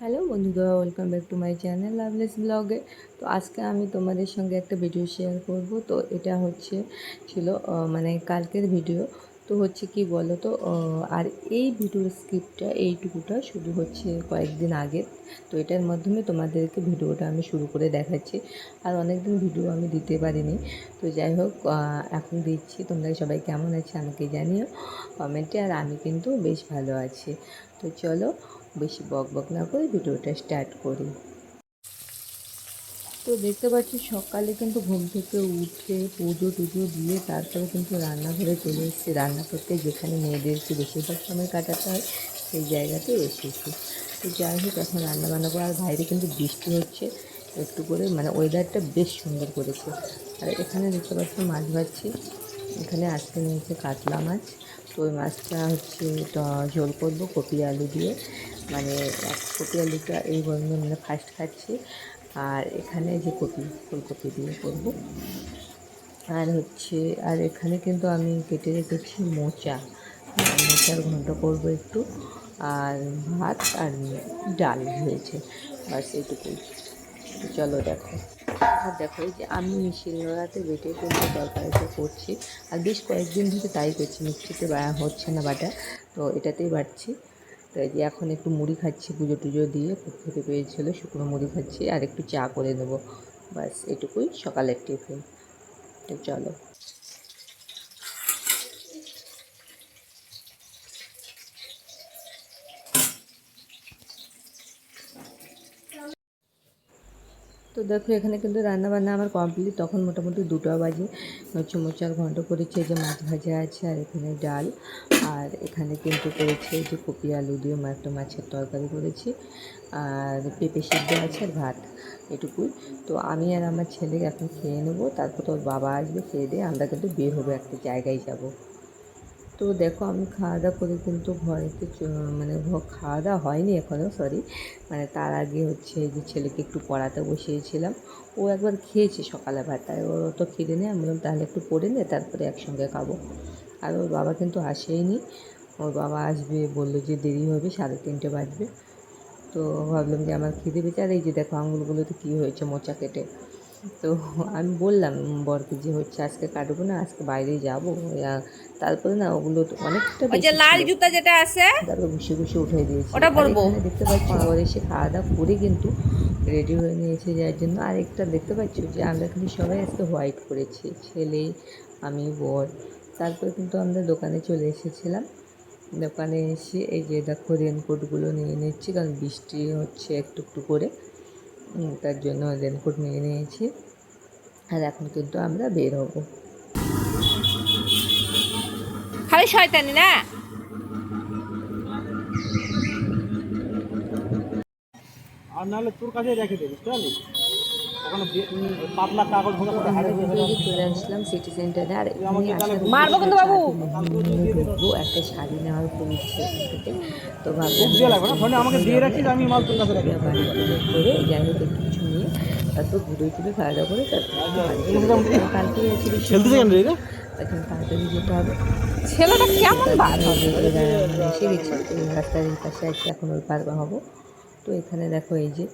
Hello বন্ধুরা welcome back to my channel loveless ব্লগে তো আজকে আমি তোমাদের সঙ্গে একটা ভিডিও শেয়ার করব। তো এটা হচ্ছে, ছিল মানে কালকের ভিডিও তো হচ্ছে কি বলো তো আর এই ভিডিওর স্ক্রিপ্টটা, এইটুকুটা শুধু হচ্ছে কয়েকদিন আগে। তো এটার মাধ্যমে তোমাদেরকে ভিডিওটা আমি শুরু করে দেখাচ্ছি। আর অনেক দিন ভিডিও আমি দিতে পারিনি। তো যাই হোক এখন দিচ্ছি। তোমরা সবাই কেমন আছে আমাকে জানিও কমেন্টে। আর আমি কিন্তু বেশ ভালো আছি। তো চলো, বেশি বক বক না করে ভিডিওটা স্টার্ট করি। তো দেখতে পাচ্ছি সকালে কিন্তু ঘুম থেকে উঠে পুজো টুজো দিয়ে তারপরে কিন্তু রান্নাঘরে চলে এসেছি। রান্না করতে যেখানে মেয়েদেরকে বেশিরভাগ সময় কাটাতে হয়, সেই জায়গাতে এসেছি। তো যাই হোক, এখন রান্না বান্না করে আর বাইরে কিন্তু বৃষ্টি হচ্ছে, একটু করে মানে ওয়েদারটা বেশ সুন্দর করেছে। আর এখানে দেখতে পাচ্ছি মাছ ভাজছি। এখানে আজকে নিয়েছে কাতলা মাছ। তো ওই মাছটা হচ্ছে ঝোল করব কপি আলু দিয়ে। মানে এক কপি আলুটা এই গরমে মানে ফার্স্ট খাচ্ছি। আর এখানে যে কপি, ফুলকপি দিয়ে করব। আর হচ্ছে, আর এখানে কিন্তু আমি কেটে রেখেছি মোচা। মোচার ঘন্ট করব একটু। আর ভাত আর ডাল হয়েছে। বাস এইটুকুই। চলো দেখো। আর দেখো, এই যে আমি শিলনোড়াতে বেটে কিন্তু তরকারিটা করছি। আর বেশ কয়েকদিন ধরে তাই করছি, মিক্সিতে হচ্ছে না বাটা। তো এটাতেই বাটছি তো এই যে এখন একটু মুড়ি খাচ্ছি, পুজো টুজো দিয়ে খেতে পেয়েছিলো, শুকনো মুড়ি খাচ্ছি, আর একটু চা করে দেবো ব্যাস, এটুকুই সকালের টিফিন। তো চলো। দেখো, এখানে কিন্তু রান্না বান্না আমার কমপ্লিট তখন মোটামুটি দুটো বাজে। হচ্ছে মোচার ঘন্ট করেছে যে মাছ ভাজা আছে, আর এখানে ডাল। আর এখানে কিন্তু করেছে যে কপি আলু দিয়ে একটা মাছের তরকারি করেছি। আর পেঁপে সিদ্ধ আছে আর ভাত এটুকুই। তো আমি আর আমার ছেলে এখন খেয়ে নেব, তারপর তোর বাবা আসবে খেয়ে দিয়ে আমরা কিন্তু বের হব একটা জায়গায় যাব। তো দেখো আমি খাওয়া দাওয়া করে কিন্তু ঘরেতে মানে খাওয়া দাওয়া হয়নি এখনও সরি মানে তার আগে হচ্ছে যে ছেলেকে একটু পড়াতে বসিয়েছিলাম। ও একবার খেয়েছে সকালে ভাত, তাই ওর অত খিদে নেই। আমি বললাম, তাহলে একটু পড়ে নে, তারপরে একসঙ্গে খাব। আর ওর বাবা কিন্তু আসেইনি। ওর বাবা আসবে, বলল যে দেরি হবে, সাড়ে তিনটে বাজবে। তো ভাবলাম যে আমার খিদে আর এই যে দেখো আঙুলগুলোতে কী হয়েছে মোচা কেটে। তো আমি বললাম বরকে যে হচ্ছে আজকে কাটবো না আজকে বাইরে যাব। তারপরে না ওগুলো অনেকটা ওই যে লাল জুতা যেটা আছে? তারপর ঘুষে ঘুষে উঠে দিয়েছি। ওটা পরবো। দেখতে পাচ্ছি ওর এসে খাওয়া দাওয়া করে কিন্তু রেডি হয়ে নিয়েছে যার জন্য। আর একটা দেখতে পাচ্ছি যে আমরা কিন্তু সবাই আজকে হোয়াইট করেছি ছেলে আমি বর। তারপরে কিন্তু আমরা দোকানে চলে এসেছিলাম। দোকানে এসে এই যে দেখো রেনকোটগুলো নিয়ে নিচ্ছি কারণ বৃষ্টি হচ্ছে একটু একটু করে। তার জন্য রেনকোট নিয়ে নিয়েছি। আর এখন কিন্তু আমরা বের হব। খালি শয়তানি না। আর নাহলে তোর কাছে রেখে দেবিস বুঝতে চলে আসলাম সিটি সেন্টারে আর এখানে আসার পর মারবো কিন্তু বাবু। ঢুকবো একটা শাড়ি নেওয়ার খুব ইচ্ছে তো ভাবলাম আমাকে দিয়ে রাখিস আমি মাল তোর কাছে রাখি। বাড়ি পুজো করে যাই হোক কিছু নিয়ে তারপর ঘুরে ঘুরে খাওয়া দাওয়া করে তারপর কালকে এখন তাড়াতাড়ি যেতে হবে। ছেলেটা কেমন বার হবে এসে গেছি। রাস্তার এই পাশে আছে এখন ওই পার হব। তো এখানে দেখো এই যে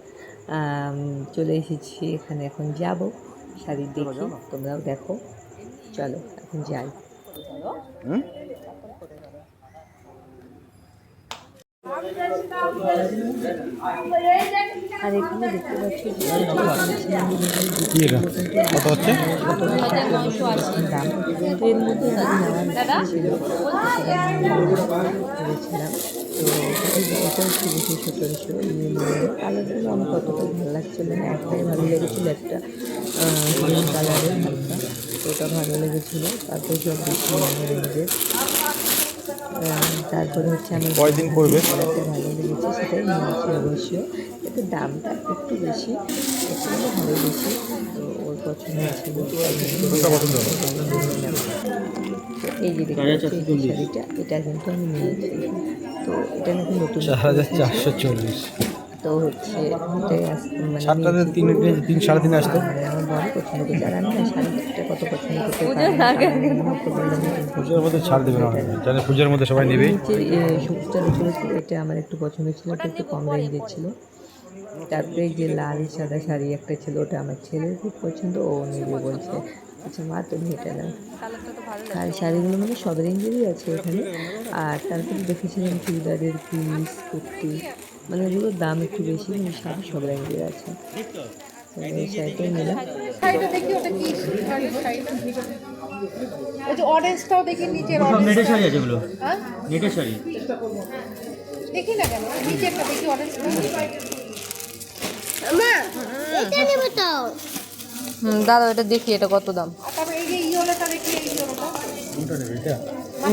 চলে এসেছি। এখানে এখন যাব শাড়ি দেখি তোমরাও দেখো। চলো এখন যাই। আর এখানে দেখতে পাচ্ছি কত হচ্ছে তো এর মধ্যে ভেবেছিলাম তো বেশি আমার কতটা ভালো লাগছিল না একটাই ভালো লেগেছিলো একটা গ্রিন কালারের হালকা ওটা ভালো লেগেছিলো তারপর সব বেশি রেঞ্জের তারপরে হচ্ছে আমি কয়দিন করবে? ভালো লেগেছে সেটাই নিয়েছি অবশ্য। এতে দামটা একটু বেশি একটু ভালো বেশি তো ওর পছন্দ পাচ্ছি এই যে শাড়িটা এটা কিন্তু আমি নিয়েছি তো এটা নাকি নতুন চার হাজার চারশো চল্লিশ। তো হচ্ছে এটাই আসতে মানে সাতটাতে তিন তিন সাড়ে তিন আসতে। মানে আমার বড় পছন্দ করছে আর আমি না কত পছন্দ করতে পুজোর মধ্যে ছাড় দেবে না জানে পুজোর মধ্যে সবাই নেবে। নিচের এ, সবুজটার উপরে ছিল, এটা আমার একটু পছন্দ ছিল এটা একটু কম রেঞ্জের ছিল। তারপরে যে লাল সাদা শাড়ি একটা ছিল ওটা আমার ছেলের খুব পছন্দ ও নেবে বলছে। আচ্ছা মা তুমি এটা নাও। আর শাড়িগুলো মানে সব রেঞ্জেরই আছে এখানে। আর তারপরে দেখেছিলাম চুড়িদারের পিস কুর্তি। মানে এগুলোর দাম একটু বেশি কিন্তু শাড়ি সব রেঞ্জের আছে। এই শাড়িটাই নিলাম। শাড়িটা দেখি ওটা কি ওই যে অরেঞ্জটাও দেখি নিচের অরেঞ্জ নেটের শাড়ি আছে এগুলো? হ্যাঁ? নেটের শাড়ি? দেখি না কেন নিচেরটা দেখি অরেঞ্জটা হুম দাদা এটা দেখি এটা কত দাম?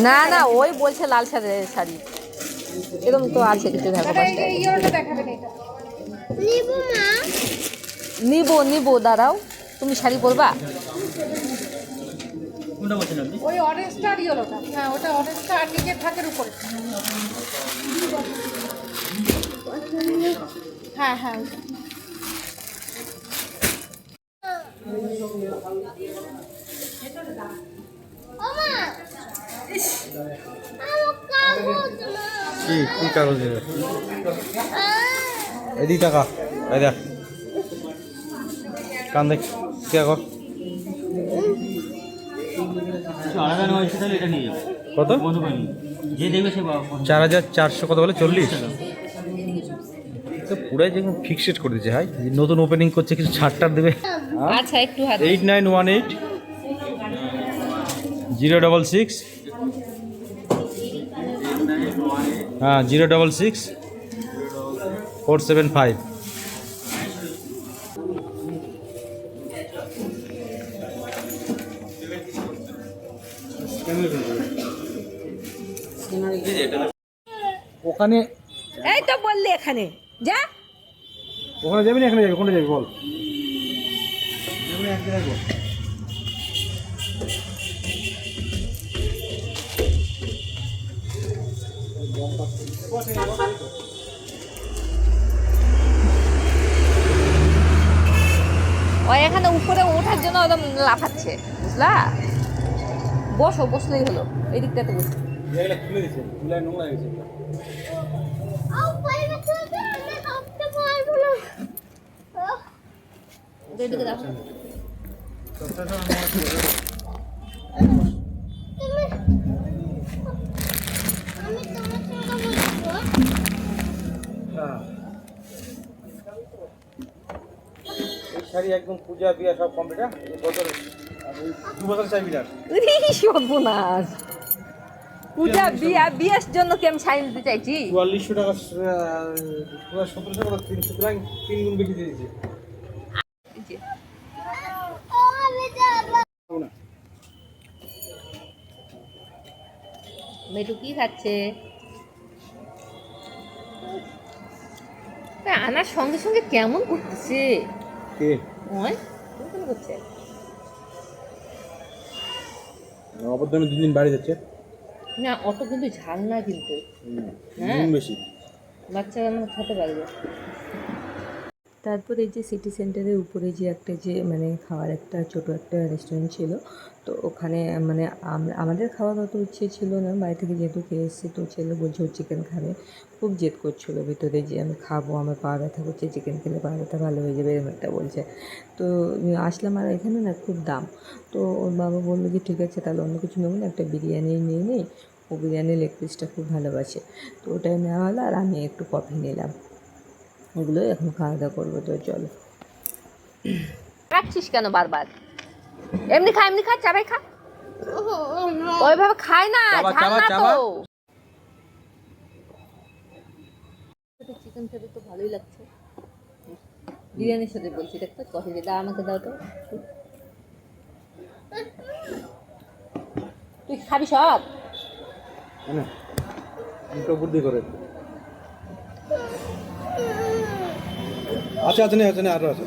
না না ওই বলছে লাল শাড়ি শাড়ি। এরকম তো আছে কিছু দেখো নিবো নিবো দাঁড়াও। তুমি শাড়ি পরবা? কোনটা বলছেন আপনি? ওই অরেঞ্জটা আর ইয়েলোটা হ্যাঁ ওটা অরেঞ্জটা আর থাকের উপরে। হ্যাঁ হ্যাঁ। কি কি কাগজ দেবে এদিক টাকা এই দেখ কান দেখ কি কাগজ যাবে কত? যে দেখবে সে চার হাজার চারশো কত বলে? চল্লিশ? তো পুরাই যেরকম ফিক্সড করে দিয়েছে হাই। নতুন ওপেনিং করছে কিছু ছাড় টাড় দেবে? আচ্ছা একটু eight nine one eight zero double six হ্যাঁ zero double six four seven five ওখানে এই তো বললি এখানে। যা। ওখানে যাবি না এখানে যাবি? কোনটা যাবি বল। ওই এখানে উপরে ওঠার জন্য একদম লাফাচ্ছে, বুঝলা? বসো, বসলেই হলো। এই দিকটাতে বসো। খুলে শাড়ি একদম পূজা বিয়া সব কমপ্লিট বছর। দু বছর চাইবি না সর্বনাশ। পূজা বিয়া বিয়ের জন্য কি আমি শাড়ি দিতে চাইছি? চুয়াল্লিশশো টাকা সতেরোশো টাকা তিন সুতরাং তিন গুণ বেশি দিয়ে দিয়েছে। মেটু কি খাচ্ছে? আনার সঙ্গে সঙ্গে কেমন করতেছে? কে? ওই কেমন করছে। অবদানে দিন দিন বাড়ি যাচ্ছে। না অত কিন্তু ঝাল না কিন্তু। হ্যাঁ। বেশি। বাচ্চারা আমরা খেতে পারবে। তারপরে যে সিটি সেন্টারের উপরে যে একটা যে মানে খাওয়ার একটা ছোট একটা রেস্টুরেন্ট ছিল, তো ওখানে মানে আমাদের খাওয়ার অত ইচ্ছে ছিল না। বাড়ি থেকে যেহেতু খেয়ে এসেছি, তো ছেলে বলছে ও চিকেন খাবে। খুব জেদ করছিল ভিতরে যে আমি খাব, আমার পা ব্যথা করছে চিকেন খেলে পা ব্যথা ভালো হয়ে যাবে, এরকম একটা বলছে। তো আসলাম আর এখানে না খুব দাম। তো ওর বাবা বলল যে ঠিক আছে, তাহলে অন্য কিছু নেব না, একটা বিরিয়ানি নিয়ে নিই ও বিরিয়ানি লেগ পিসটা খুব ভালোবাসে। তো ওটাই নেওয়া হলো আর আমি একটু কফি নিলাম। ওগুলো এখন খাওয়া দাওয়া করব তো চলো। রাখছিস কেন বারবার? এমনি খা এমনি খা চাবাই খা। ওইভাবে খায় না ঝাল না তো। চিকেন খেতে তো ভালোই লাগছে। বিরিয়ানির সাথে বলছি দেখতে কফি দিয়ে দাও আমাকে দাও তো। তুই খাবি সব? বুদ্ধি করে। আছে আছে না আছে না আরও আছে।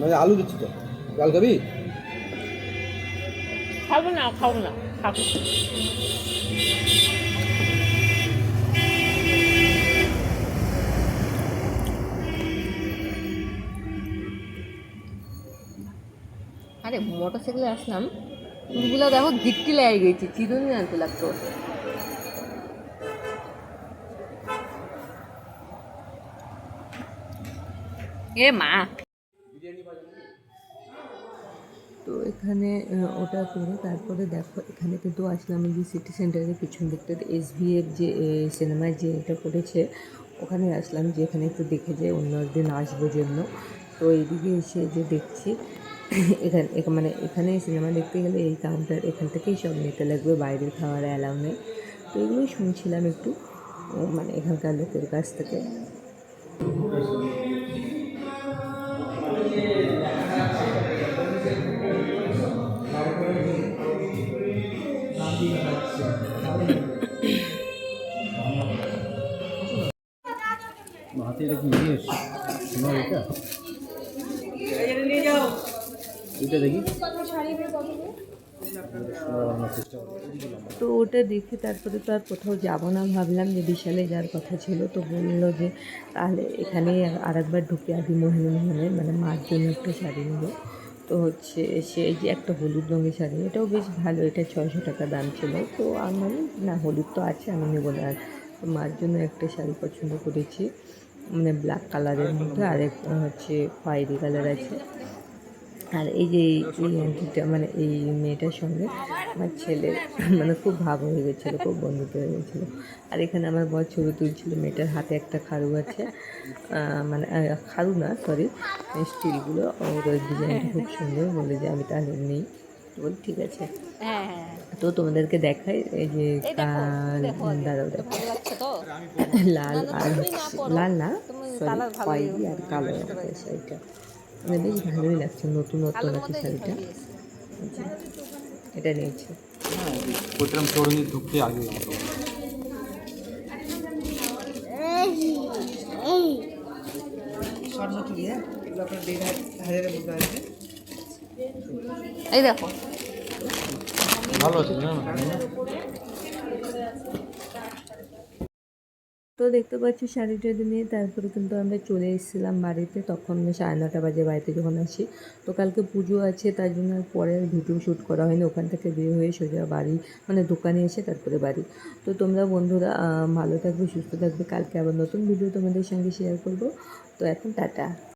মানে আলু দিচ্ছি তো। ডাল খাবি? খাব না খাব না, খাব। আরে, মোটরসাইকেলে আসলাম। চুলগুলো দেখো, গিট্টি লাগে গেছি, চিরুনি আনতে লাগতো এ মা। তো এখানে ওটা করে তারপরে দেখো, এখানে কিন্তু আসলাম যে সিটি সেন্টারের পিছন দিকটা এস এফ যে সিনেমায় যে এটা করেছে, ওখানে আসলাম যে এখানে একটু দেখে যে অন্য একদিন আসব জন্য। তো এইদিকে এসে যে দেখছি, এখানে মানে এখানে সিনেমা দেখতে গেলে এই কাউন্টার এখান থেকেই সব নিতে লাগবে, বাইরের খাওয়ার অ্যালাউ নেই। তো এগুলোই শুনছিলাম একটু মানে এখানকার লোকের কাছ থেকে। দেখি। তো ওটা দেখে তারপরে তো আর কোথাও যাব না। ভাবলাম যে বিশালে যাওয়ার কথা ছিল, তো বলল যে তাহলে এখানে আর একবার ঢুকে আসি মোহিনীমোহনে মানে মার জন্য একটা শাড়ি নেব। তো হচ্ছে সে যে একটা হলুদ রঙের শাড়ি, এটাও বেশ ভালো, এটা ছয়শো টাকা দাম ছিল। তো আমি না, হলুদ তো আছে, আমি নেব না। আর মার জন্য একটা শাড়ি পছন্দ করেছি মানে ব্ল্যাক কালারের মধ্যে, আর এক হচ্ছে খয়েরি কালার আছে। আর এই যে এই আন্টিটা মানে এই মেয়েটার সঙ্গে আমার ছেলে মানে খুব ভাব হয়ে গেছিল খুব বন্ধুত্ব হয়ে গেছিল। আর এখানে আমার বর ছবি তুলছিল মেয়েটার হাতে একটা খাড়ু আছে মানে খাড়ু না সরি স্টিলগুলো। ওর ডিজাইনটা খুব সুন্দর বলে যে আমি তাহলে নেই বল ঠিক আছে। হ্যাঁ হ্যাঁ। তো তোমাদেরকে দেখাই এই যে। দাঁড়াও দেখো লাল আর লাল না? সরি আর কালো শাড়িটা মানে বেশ ভালোই লাগছে নতুনত্ব নাকি শাড়িটা। আচ্ছা, এটা নিয়েছি। হ্যাঁ ঢুকতে আগে এই দেখো। ভালো আছে না? তো দেখতে পাচ্ছি শাড়ি টাড়ি নিয়ে তারপরে কিন্তু আমরা চলে এসেছিলাম বাড়িতে। তখন সাড়ে নটা বাজে বাড়িতে যখন আসি, তো কালকে পুজো আছে, তার জন্য আর পরে ভিডিও শ্যুট করা হয়নি। ওখান থেকে বিয়ে হয়ে সোজা বাড়ি মানে দোকানে এসে তারপরে বাড়ি। তো তোমরা বন্ধুরা ভালো থাকবে, সুস্থ থাকবে। কালকে আবার নতুন ভিডিও তোমাদের সঙ্গে শেয়ার করব। তো এখন টাটা।